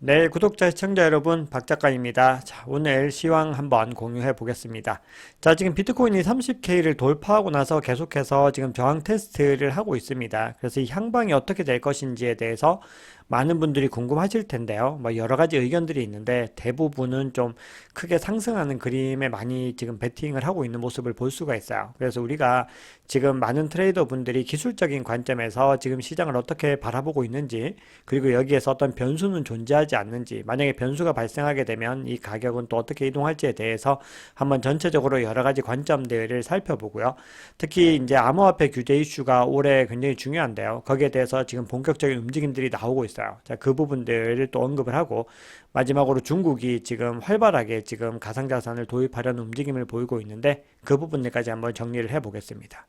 네, 구독자, 시청자 여러분, 박 작가입니다. 자, 오늘 시황 한번 공유해 보겠습니다. 자, 지금 비트코인이 30K를 돌파하고 나서 계속해서 지금 저항 테스트를 하고 있습니다. 그래서 이 향방이 어떻게 될 것인지에 대해서 많은 분들이 궁금하실 텐데요. 뭐 여러 가지 의견들이 있는데 대부분은 좀 크게 상승하는 그림에 많이 지금 베팅을 하고 있는 모습을 볼 수가 있어요. 그래서 우리가 지금 많은 트레이더 분들이 기술적인 관점에서 지금 시장을 어떻게 바라보고 있는지 그리고 여기에서 어떤 변수는 존재하지 않는지 만약에 변수가 발생하게 되면 이 가격은 또 어떻게 이동할지에 대해서 한번 전체적으로 여러 가지 관점들을 살펴보고요. 특히 이제 암호화폐 규제 이슈가 올해 굉장히 중요한데요. 거기에 대해서 지금 본격적인 움직임들이 나오고 있어요. 자, 그 부분들을 또 언급을 하고 마지막으로 중국이 지금 활발하게 지금 가상자산을 도입하려는 움직임을 보이고 있는데 그 부분들까지 한번 정리를 해 보겠습니다.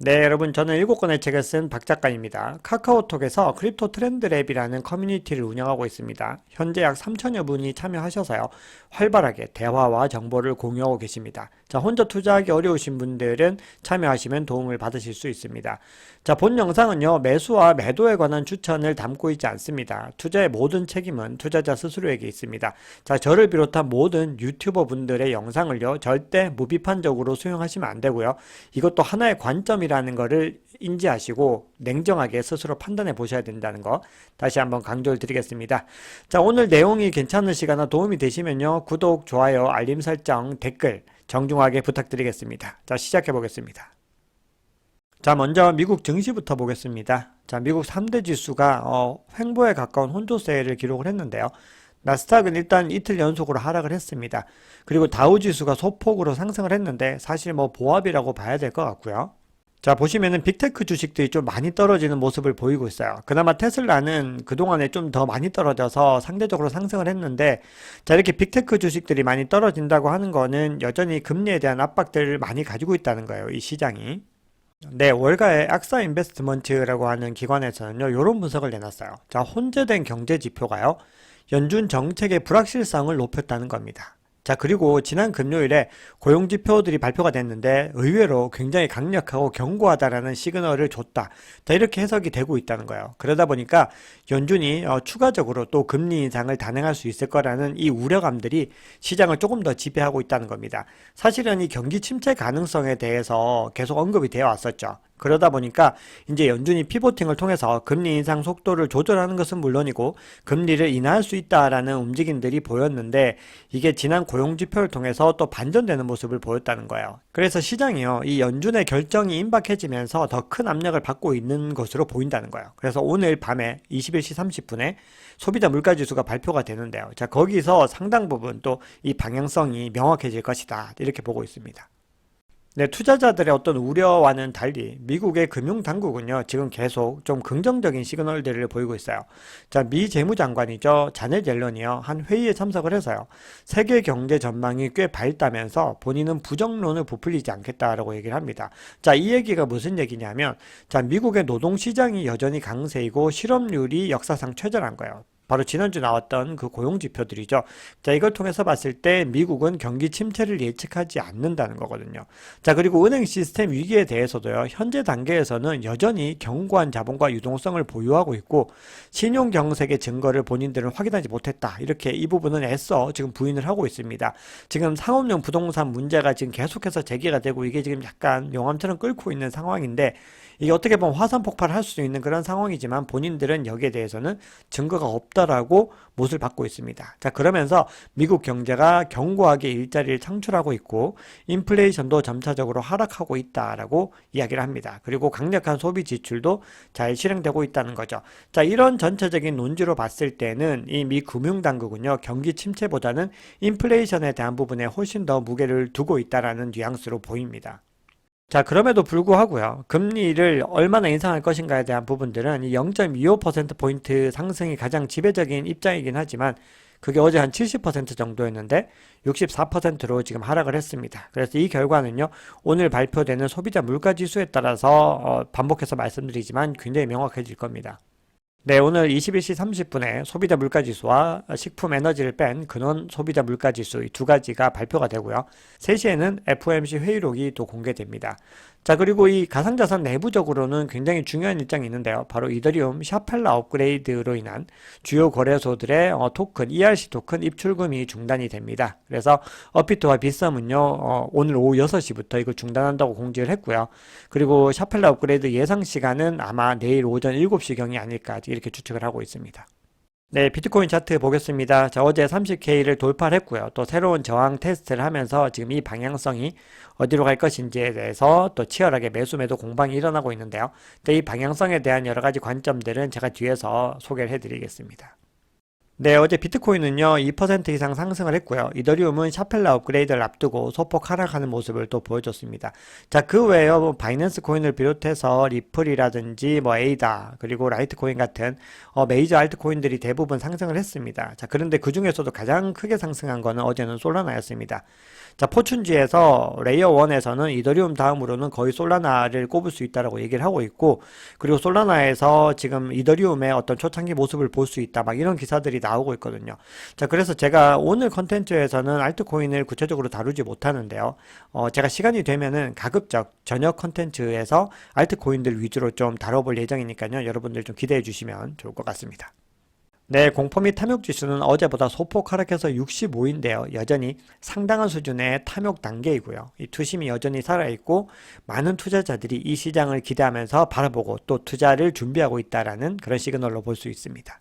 네, 여러분, 저는 일곱 권의 책을 쓴 박 작가입니다. 카카오톡에서 크립토 트렌드랩이라는 커뮤니티를 운영하고 있습니다. 현재 약 3천여 분이 참여하셔서요, 활발하게 대화와 정보를 공유하고 계십니다. 자, 혼자 투자하기 어려우신 분들은 참여하시면 도움을 받으실 수 있습니다. 자, 본 영상은요, 매수와 매도에 관한 추천을 담고 있지 않습니다. 투자의 모든 책임은 투자자 스스로에게 있습니다. 자, 저를 비롯한 모든 유튜버 분들의 영상을요, 절대 무비판적으로 수용하시면 안 되고요. 이것도 하나의 관점이 라는 거를 인지하시고 냉정하게 스스로 판단해 보셔야 된다는 거 다시 한번 강조를 드리겠습니다. 자, 오늘 내용이 괜찮으시거나 도움이 되시면요. 구독, 좋아요, 알림 설정, 댓글 정중하게 부탁드리겠습니다. 자, 시작해 보겠습니다. 자, 먼저 미국 증시부터 보겠습니다. 자, 미국 3대 지수가 어, 횡보에 가까운 혼조세를 기록을 했는데요. 나스닥은 일단 이틀 연속으로 하락을 했습니다. 그리고 다우 지수가 소폭으로 상승을 했는데 사실 뭐 보합이라고 봐야 될 것 같고요. 자, 보시면은 빅테크 주식들이 좀 많이 떨어지는 모습을 보이고 있어요. 그나마 테슬라는 그동안에 좀 더 많이 떨어져서 상대적으로 상승을 했는데, 자, 이렇게 빅테크 주식들이 많이 떨어진다고 하는 거는 여전히 금리에 대한 압박들을 많이 가지고 있다는 거예요, 이 시장이. 네, 월가의 악사 인베스트먼트라고 하는 기관에서는요, 이런 분석을 내놨어요. 자, 혼재된 경제 지표가요, 연준 정책의 불확실성을 높였다는 겁니다. 자, 그리고 지난 금요일에 고용 지표들이 발표가 됐는데 의외로 굉장히 강력하고 견고하다라는 시그널을 줬다. 자, 이렇게 해석이 되고 있다는 거예요. 그러다 보니까 연준이 어, 추가적으로 또 금리 인상을 단행할 수 있을 거라는 이 우려감들이 시장을 조금 더 지배하고 있다는 겁니다. 사실은 이 경기 침체 가능성에 대해서 계속 언급이 되어 왔었죠. 그러다 보니까 이제 연준이 피보팅을 통해서 금리 인상 속도를 조절하는 것은 물론이고 금리를 인하할 수 있다라는 움직임들이 보였는데 이게 지난 고용 지표를 통해서 또 반전되는 모습을 보였다는 거예요. 그래서 시장이요. 이 연준의 결정이 임박해지면서 더 큰 압력을 받고 있는 것으로 보인다는 거예요. 그래서 오늘 밤에 21시 30분에 소비자 물가 지수가 발표가 되는데요. 자, 거기서 상당 부분 또 이 방향성이 명확해질 것이다. 이렇게 보고 있습니다. 네, 투자자들의 어떤 우려와는 달리 미국의 금융 당국은요, 지금 계속 좀 긍정적인 시그널들을 보이고 있어요. 자, 미 재무장관이죠. 자넷 옐런이요. 한 회의에 참석을 해서요. 세계 경제 전망이 꽤 밝다면서 본인은 부정론을 부풀리지 않겠다라고 얘기를 합니다. 자, 이 얘기가 무슨 얘기냐면, 자, 미국의 노동 시장이 여전히 강세이고 실업률이 역사상 최저란 거예요. 바로 지난주 나왔던 그 고용 지표들이죠. 자, 이걸 통해서 봤을 때 미국은 경기 침체를 예측하지 않는다는 거거든요. 자, 그리고 은행 시스템 위기에 대해서도요. 현재 단계에서는 여전히 견고한 자본과 유동성을 보유하고 있고 신용 경색의 증거를 본인들은 확인하지 못했다. 이렇게 이 부분은 애써 지금 부인을 하고 있습니다. 지금 상업용 부동산 문제가 지금 계속해서 제기가 되고 이게 지금 약간 용암처럼 끓고 있는 상황인데 이게 어떻게 보면 화산 폭발할 수 있는 그런 상황이지만 본인들은 여기에 대해서는 증거가 없다 라고 못을 받고 있습니다. 자, 그러면서 미국 경제가 견고하게 일자리를 창출하고 있고 인플레이션도 점차적으로 하락하고 있다라고 이야기를 합니다. 그리고 강력한 소비 지출도 잘 실행되고 있다는 거죠. 자, 이런 전체적인 논지로 봤을 때는 이 미 금융당국은요, 경기 침체보다는 인플레이션에 대한 부분에 훨씬 더 무게를 두고 있다라는 뉘앙스로 보입니다. 자, 그럼에도 불구하고요. 금리를 얼마나 인상할 것인가에 대한 부분들은 0.25%포인트 상승이 가장 지배적인 입장이긴 하지만 그게 어제 한 70% 정도였는데 64%로 지금 하락을 했습니다. 그래서 이 결과는요, 오늘 발표되는 소비자 물가 지수에 따라서 어, 반복해서 말씀드리지만 굉장히 명확해질 겁니다. 네, 오늘 21시 30분에 소비자 물가지수와 식품 에너지를 뺀 근원 소비자 물가지수 이 두 가지가 발표가 되고요. 3시에는 FOMC 회의록이 또 공개됩니다. 자, 그리고 이 가상자산 내부적으로는 굉장히 중요한 일정이 있는데요. 바로 이더리움 샤펠라 업그레이드로 인한 주요 거래소들의 어, 토큰, ERC 토큰 입출금이 중단이 됩니다. 그래서 어피트와 빗썸은요, 어, 오늘 오후 6시부터 이걸 중단한다고 공지를 했고요. 그리고 샤펠라 업그레이드 예상 시간은 아마 내일 오전 7시경이 아닐까 이렇게 추측을 하고 있습니다. 네, 비트코인 차트 보겠습니다. 자, 어제 30K를 돌파를 했고요. 또 새로운 저항 테스트를 하면서 지금 이 방향성이 어디로 갈 것인지에 대해서 또 치열하게 매수 매도 공방이 일어나고 있는데요. 또 이 방향성에 대한 여러 가지 관점들은 제가 뒤에서 소개를 해드리겠습니다. 네, 어제 비트코인은요, 2% 이상 상승을 했고요. 이더리움은 샤펠라 업그레이드를 앞두고 소폭 하락하는 모습을 또 보여줬습니다. 자, 그 외에요, 뭐 바이낸스 코인을 비롯해서 리플이라든지 뭐 에이다, 그리고 라이트코인 같은 어, 메이저 알트코인들이 대부분 상승을 했습니다. 자, 그런데 그 중에서도 가장 크게 상승한 거는 어제는 솔라나였습니다. 자, 포춘지에서 레이어 1에서는 이더리움 다음으로는 거의 솔라나를 꼽을 수 있다라고 얘기를 하고 있고, 그리고 솔라나에서 지금 이더리움의 어떤 초창기 모습을 볼 수 있다, 막 이런 기사들이 나오고 있거든요. 자, 그래서 제가 오늘 컨텐츠에서는 알트코인을 구체적으로 다루지 못하는데요. 어, 제가 시간이 되면은 가급적 저녁 컨텐츠에서 알트코인들 위주로 좀 다뤄볼 예정이니까요. 여러분들 좀 기대해 주시면 좋을 것 같습니다. 네, 공포 및 탐욕 지수는 어제보다 소폭 하락해서 65인데요. 여전히 상당한 수준의 탐욕 단계이고요. 이 투심이 여전히 살아있고 많은 투자자들이 이 시장을 기대하면서 바라보고 또 투자를 준비하고 있다라는 그런 시그널로 볼 수 있습니다.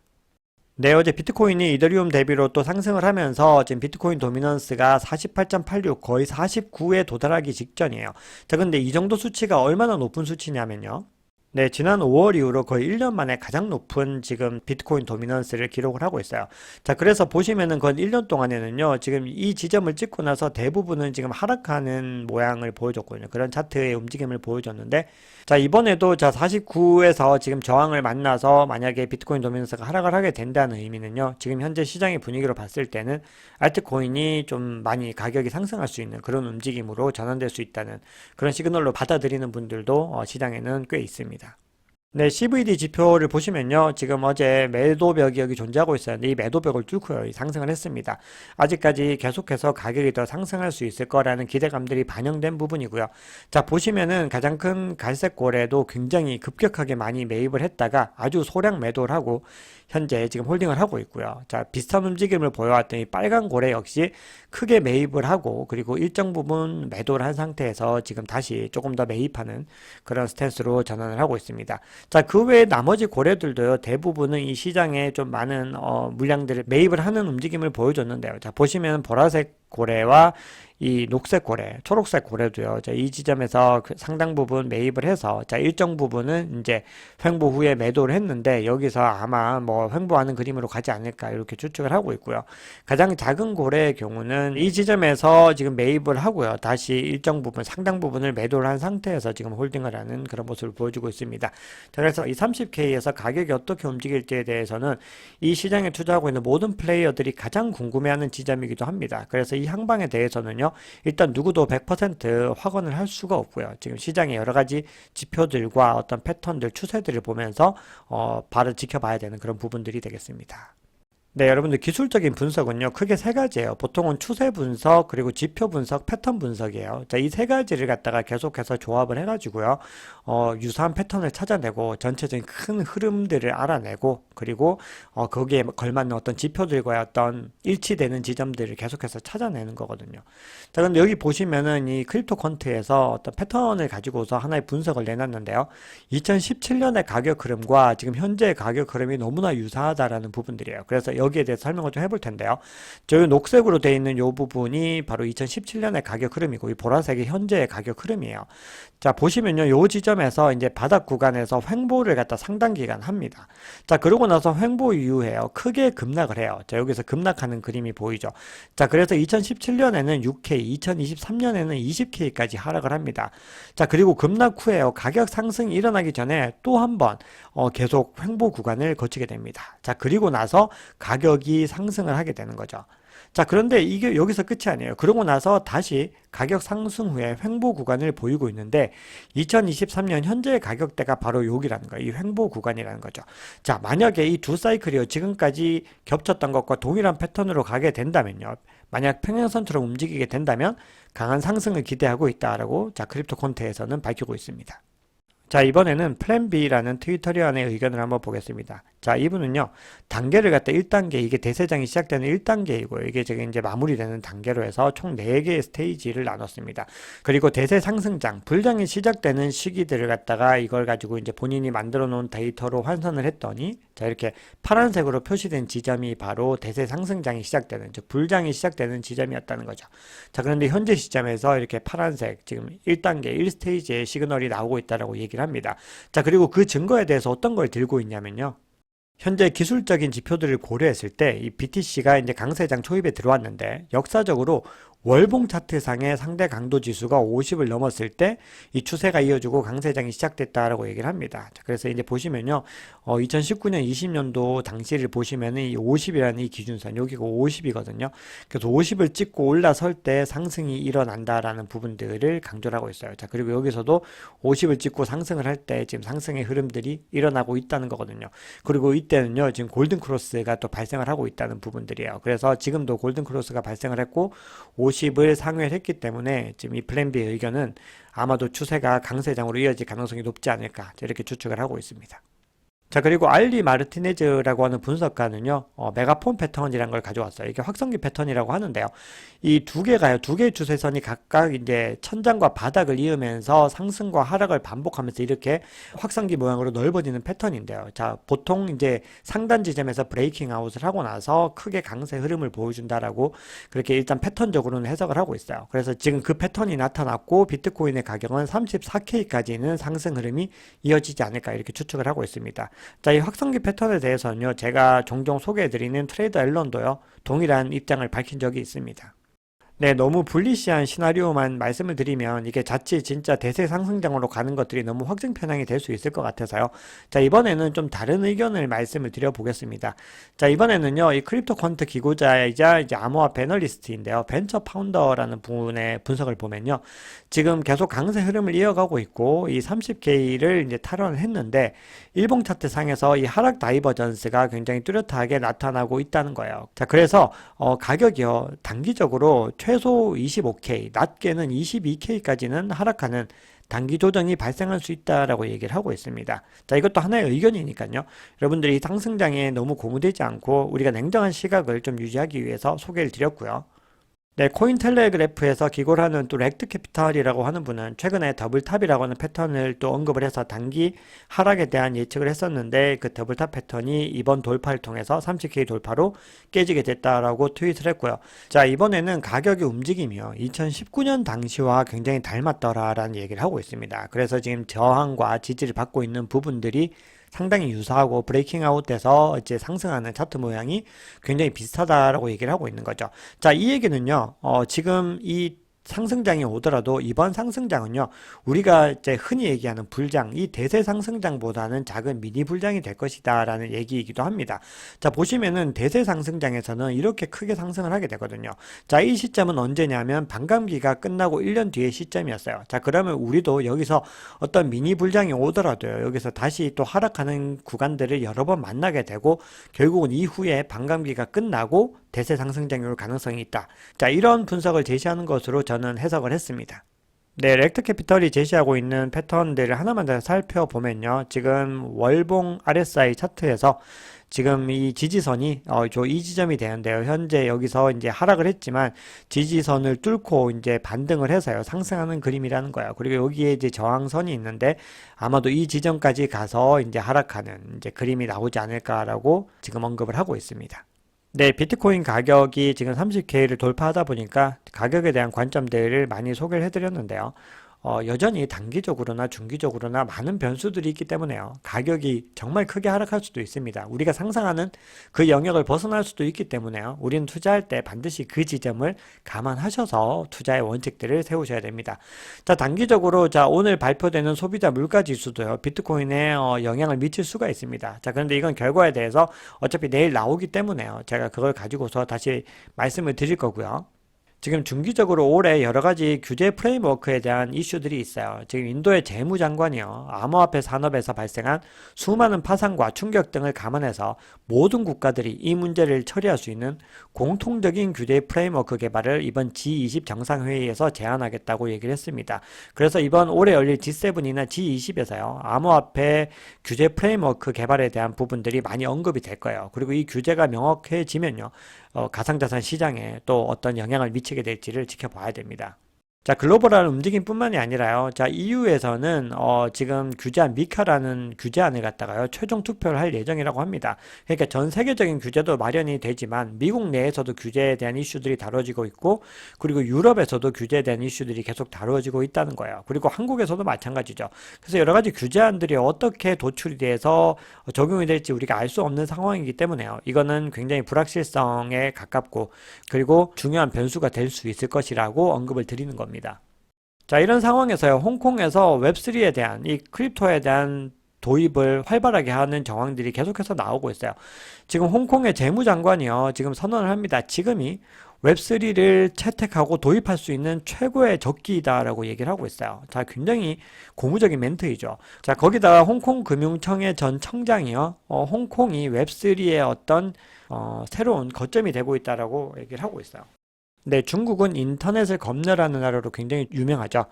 네, 어제 비트코인이 이더리움 대비로 또 상승을 하면서 지금 비트코인 도미넌스가 48.86 거의 49에 도달하기 직전이에요. 자, 근데 이 정도 수치가 얼마나 높은 수치냐면요. 네, 지난 5월 이후로 거의 1년 만에 가장 높은 지금 비트코인 도미넌스를 기록을 하고 있어요. 자, 그래서 보시면은 건 1년 동안에는요, 지금 이 지점을 찍고 나서 대부분은 지금 하락하는 모양을 보여줬거든요. 그런 차트의 움직임을 보여줬는데, 자, 이번에도 자, 49에서 지금 저항을 만나서 만약에 비트코인 도미넌스가 하락을 하게 된다는 의미는요, 지금 현재 시장의 분위기로 봤을 때는 알트코인이 좀 많이 가격이 상승할 수 있는 그런 움직임으로 전환될 수 있다는 그런 시그널로 받아들이는 분들도 어, 시장에는 꽤 있습니다. 네, CVD 지표를 보시면요. 지금 어제 매도벽이 여기 존재하고 있었는데 이 매도벽을 뚫고요. 상승을 했습니다. 아직까지 계속해서 가격이 더 상승할 수 있을 거라는 기대감들이 반영된 부분이고요. 자, 보시면은 가장 큰 갈색 고래도 굉장히 급격하게 많이 매입을 했다가 아주 소량 매도를 하고 현재 지금 홀딩을 하고 있고요. 자, 비슷한 움직임을 보여왔더니 빨간 고래 역시 크게 매입을 하고 그리고 일정 부분 매도를 한 상태에서 지금 다시 조금 더 매입하는 그런 스탠스로 전환을 하고 있습니다. 자, 그 외에 나머지 고래들도요, 대부분은 이 시장에 좀 많은 어, 물량들을 매입을 하는 움직임을 보여줬는데요. 자, 보시면 보라색 고래와 이 녹색 고래, 초록색 고래도요. 자, 이 지점에서 그 상당 부분 매입을 해서 자, 일정 부분은 이제 횡보 후에 매도를 했는데 여기서 아마 뭐 횡보하는 그림으로 가지 않을까 이렇게 추측을 하고 있고요. 가장 작은 고래의 경우는 이 지점에서 지금 매입을 하고요. 다시 일정 부분, 상당 부분을 매도를 한 상태에서 지금 홀딩을 하는 그런 모습을 보여주고 있습니다. 자, 그래서 이 30K에서 가격이 어떻게 움직일지에 대해서는 이 시장에 투자하고 있는 모든 플레이어들이 가장 궁금해하는 지점이기도 합니다. 그래서 이 항방에 대해서는요. 일단 누구도 100% 확언을 할 수가 없고요. 지금 시장의 여러 가지 지표들과 어떤 패턴들, 추세들을 보면서 어, 바로 지켜봐야 되는 그런 부분들이 되겠습니다. 네, 여러분들 기술적인 분석은요, 크게 세 가지예요. 보통은 추세 분석, 그리고 지표 분석, 패턴 분석이에요. 자, 이 세 가지를 갖다가 계속해서 조합을 해가지고요, 어, 유사한 패턴을 찾아내고, 전체적인 큰 흐름들을 알아내고, 그리고, 어, 거기에 걸맞는 어떤 지표들과의 어떤 일치되는 지점들을 계속해서 찾아내는 거거든요. 자, 근데 여기 보시면은 이 크립토 퀀트에서 어떤 패턴을 가지고서 하나의 분석을 내놨는데요. 2017년의 가격 흐름과 지금 현재의 가격 흐름이 너무나 유사하다라는 부분들이에요. 그래서 에 대해서 설명을 좀 해볼 텐데요. 저희 녹색으로 되어 있는 이 부분이 바로 2017년의 가격 흐름이고 이 보라색이 현재의 가격 흐름이에요. 자, 보시면요. 이 지점에서 이제 바닥 구간에서 횡보를 갖다 상당 기간 합니다. 자, 그러고 나서 횡보 이후에요. 크게 급락을 해요. 자, 여기서 급락하는 그림이 보이죠. 자, 그래서 2017년에는 6K, 2023년에는 20K까지 하락을 합니다. 자, 그리고 급락 후에요. 가격 상승이 일어나기 전에 또 한 번, 어, 계속 횡보 구간을 거치게 됩니다. 자, 그리고 나서 가 격이 상승을 하게 되는 거죠. 자, 그런데 이게 여기서 끝이 아니에요. 그러고 나서 다시 가격 상승 후에 횡보 구간을 보이고 있는데 2023년 현재 가격대가 바로 여기라는 거예요. 이 횡보 구간이라는 거죠. 자, 만약에 이 두 사이클이요. 지금까지 겹쳤던 것과 동일한 패턴으로 가게 된다면요. 만약 평행선처럼 움직이게 된다면 강한 상승을 기대하고 있다라고 자, 크립토 콘테에서는 밝히고 있습니다. 자, 이번에는 플랜 B라는 트위터리안의 의견을 한번 보겠습니다. 자, 이분은요, 단계를 갖다 1단계, 이게 대세장이 시작되는 1단계이고요. 이게 지금 이제 마무리되는 단계로 해서 총 4개의 스테이지를 나눴습니다. 그리고 대세 상승장, 불장이 시작되는 시기들을 갖다가 이걸 가지고 이제 본인이 만들어 놓은 데이터로 환산을 했더니, 자, 이렇게 파란색으로 표시된 지점이 바로 대세 상승장이 시작되는, 즉, 불장이 시작되는 지점이었다는 거죠. 자, 그런데 현재 시점에서 이렇게 파란색, 지금 1단계, 1스테이지의 시그널이 나오고 있다라고 얘기를 합니다. 자, 그리고 그 증거에 대해서 어떤 걸 들고 있냐면요. 현재 기술적인 지표들을 고려했을 때 이 BTC가 이제 강세장 초입에 들어왔는데 역사적으로 월봉 차트상의 상대 강도 지수가 50을 넘었을 때 이 추세가 이어지고 강세장이 시작됐다라고 얘기를 합니다. 자, 그래서 이제 보시면요. 어, 2019년 20년도 당시를 보시면은 이 50이라는 이 기준선 여기가 50이거든요. 그래서 50을 찍고 올라설 때 상승이 일어난다라는 부분들을 강조를 하고 있어요. 자, 그리고 여기서도 50을 찍고 상승을 할 때 지금 상승의 흐름들이 일어나고 있다는 거거든요. 그리고 이때는요. 지금 골든 크로스가 또 발생을 하고 있다는 부분들이에요. 그래서 지금도 골든 크로스가 발생을 했고 50을 상회를 했기 때문에 지금 이 플랜 B의 의견은 아마도 추세가 강세장으로 이어질 가능성이 높지 않을까 이렇게 추측을 하고 있습니다. 자, 그리고 알리 마르티네즈라고 하는 분석가는요, 어, 메가폰 패턴이라는 걸 가져왔어요. 이게 확성기 패턴이라고 하는데요. 이 두 개가요, 두 개의 주세선이 각각 이제 천장과 바닥을 이으면서 상승과 하락을 반복하면서 이렇게 확성기 모양으로 넓어지는 패턴인데요. 자, 보통 이제 상단 지점에서 브레이킹 아웃을 하고 나서 크게 강세 흐름을 보여준다라고 그렇게 일단 패턴적으로는 해석을 하고 있어요. 그래서 지금 그 패턴이 나타났고 비트코인의 가격은 34K까지는 상승 흐름이 이어지지 않을까 이렇게 추측을 하고 있습니다. 자, 이 확성기 패턴에 대해서는요, 제가 종종 소개해드리는 트레이더 앨런도요, 동일한 입장을 밝힌 적이 있습니다. 네, 너무 불리시한 시나리오만 말씀을 드리면 이게 자칫 진짜 대세 상승장으로 가는 것들이 너무 확증 편향이 될 수 있을 것 같아서요. 자, 이번에는 좀 다른 의견을 말씀을 드려보겠습니다. 자, 이번에는요, 이 크립토 퀀트 기고자이자 이제 암호화 애널리스트인데요. 벤처 파운더라는 분의 분석을 보면요. 지금 계속 강세 흐름을 이어가고 있고 이 30K를 이제 탈환을 했는데 일봉 차트 상에서 이 하락 다이버전스가 굉장히 뚜렷하게 나타나고 있다는 거예요. 자, 그래서 어, 가격이요. 단기적으로 최소 25K, 낮게는 22K까지는 하락하는 단기 조정이 발생할 수 있다라고 얘기를 하고 있습니다. 자, 이것도 하나의 의견이니까요. 여러분들이 상승장에 너무 고무되지 않고 우리가 냉정한 시각을 좀 유지하기 위해서 소개를 드렸고요. 네, 코인텔레그래프에서 기고를 하는 또 렉트 캐피탈이라고 하는 분은 최근에 더블탑이라고 하는 패턴을 또 언급을 해서 단기 하락에 대한 예측을 했었는데 그 더블탑 패턴이 이번 돌파를 통해서 30K 돌파로 깨지게 됐다라고 트윗을 했고요. 자, 이번에는 가격의 움직임이요. 2019년 당시와 굉장히 닮았더라라는 얘기를 하고 있습니다. 그래서 지금 저항과 지지를 받고 있는 부분들이 상당히 유사하고 브레이킹 아웃돼서 이제 상승하는 차트 모양이 굉장히 비슷하다라고 얘기를 하고 있는 거죠. 자, 이 얘기는요, 어, 지금 이 상승장이 오더라도 이번 상승장은요, 우리가 이제 흔히 얘기하는 불장, 이 대세 상승장보다는 작은 미니 불장이 될 것이다 라는 얘기이기도 합니다. 자, 보시면은 대세 상승장에서는 이렇게 크게 상승을 하게 되거든요. 자, 이 시점은 언제냐면 반감기가 끝나고 1년 뒤의 시점이었어요. 자, 그러면 우리도 여기서 어떤 미니 불장이 오더라도요, 여기서 다시 또 하락하는 구간들을 여러 번 만나게 되고, 결국은 이후에 반감기가 끝나고 대세 상승장이 올 가능성이 있다. 자, 이런 분석을 제시하는 것으로 저는 해석을 했습니다. 네, 렉트 캐피털이 제시하고 있는 패턴들을 하나만 더 살펴보면요. 지금 월봉 RSI 차트에서 지금 이 지지선이 어, 저 이 지점이 되는데요. 현재 여기서 이제 하락을 했지만 지지선을 뚫고 이제 반등을 해서요. 상승하는 그림이라는 거예요. 그리고 여기에 이제 저항선이 있는데 아마도 이 지점까지 가서 이제 하락하는 이제 그림이 나오지 않을까라고 지금 언급을 하고 있습니다. 네, 비트코인 가격이 지금 30K를 돌파하다 보니까 가격에 대한 관점들을 많이 소개를 해드렸는데요. 어, 여전히 단기적으로나 중기적으로나 많은 변수들이 있기 때문에요. 가격이 정말 크게 하락할 수도 있습니다. 우리가 상상하는 그 영역을 벗어날 수도 있기 때문에요. 우리는 투자할 때 반드시 그 지점을 감안하셔서 투자의 원칙들을 세우셔야 됩니다. 자, 단기적으로 자, 오늘 발표되는 소비자 물가 지수도요. 비트코인에 어, 영향을 미칠 수가 있습니다. 자, 그런데 이건 결과에 대해서 어차피 내일 나오기 때문에요. 제가 그걸 가지고서 다시 말씀을 드릴 거고요. 지금 중기적으로 올해 여러 가지 규제 프레임워크에 대한 이슈들이 있어요. 지금 인도의 재무장관이요. 암호화폐 산업에서 발생한 수많은 파산과 충격 등을 감안해서 모든 국가들이 이 문제를 처리할 수 있는 공통적인 규제 프레임워크 개발을 이번 G20 정상회의에서 제안하겠다고 얘기를 했습니다. 그래서 이번 올해 열릴 G7이나 G20에서요. 암호화폐 규제 프레임워크 개발에 대한 부분들이 많이 언급이 될 거예요. 그리고 이 규제가 명확해지면요. 어, 가상자산 시장에 또 어떤 영향을 미치게 될지를 지켜봐야 됩니다. 자, 글로벌한 움직임뿐만이 아니라요. 자, EU에서는 어, 지금 규제안 미카라는 규제안을 갖다가요. 최종 투표를 할 예정이라고 합니다. 그러니까 전 세계적인 규제도 마련이 되지만 미국 내에서도 규제에 대한 이슈들이 다뤄지고 있고 그리고 유럽에서도 규제에 대한 이슈들이 계속 다뤄지고 있다는 거예요. 그리고 한국에서도 마찬가지죠. 그래서 여러 가지 규제안들이 어떻게 도출이 돼서 적용이 될지 우리가 알 수 없는 상황이기 때문에요. 이거는 굉장히 불확실성에 가깝고 그리고 중요한 변수가 될 수 있을 것이라고 언급을 드리는 겁니다. 자, 이런 상황에서요, 홍콩에서 웹3에 대한, 이 크립토에 대한 도입을 활발하게 하는 정황들이 계속해서 나오고 있어요. 지금 홍콩의 재무장관이요, 지금 선언을 합니다. 지금이 웹3를 채택하고 도입할 수 있는 최고의 적기이다라고 얘기를 하고 있어요. 자, 굉장히 고무적인 멘트이죠. 자, 거기다가 홍콩 금융청의 전 청장이요, 어, 홍콩이 웹3의 어떤, 어, 새로운 거점이 되고 있다라고 얘기를 하고 있어요. 네, 중국은 인터넷을 검열하는 나라로 굉장히 유명하죠.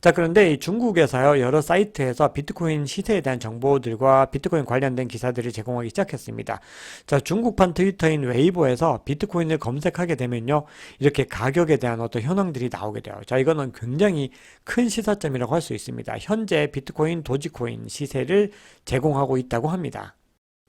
자, 그런데 이 중국에서요, 여러 사이트에서 비트코인 시세에 대한 정보들과 비트코인 관련된 기사들을 제공하기 시작했습니다. 자, 중국판 트위터인 웨이보에서 비트코인을 검색하게 되면요, 이렇게 가격에 대한 어떤 현황들이 나오게 돼요. 자, 이거는 굉장히 큰 시사점이라고 할 수 있습니다. 현재 비트코인, 도지코인 시세를 제공하고 있다고 합니다.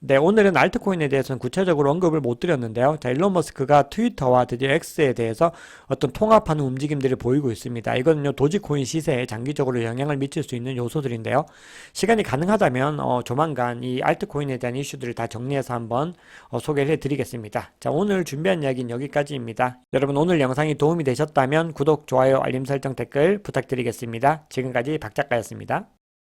네, 오늘은 알트코인에 대해서는 구체적으로 언급을 못 드렸는데요. 자, 일론 머스크가 트위터와 드디어 X에 대해서 어떤 통합하는 움직임들을 보이고 있습니다. 이거는요, 도지코인 시세에 장기적으로 영향을 미칠 수 있는 요소들인데요. 시간이 가능하다면, 어, 조만간 이 알트코인에 대한 이슈들을 다 정리해서 한번 어, 소개를 해드리겠습니다. 자, 오늘 준비한 이야기는 여기까지입니다. 여러분, 오늘 영상이 도움이 되셨다면 구독, 좋아요, 알림 설정, 댓글 부탁드리겠습니다. 지금까지 박 작가였습니다.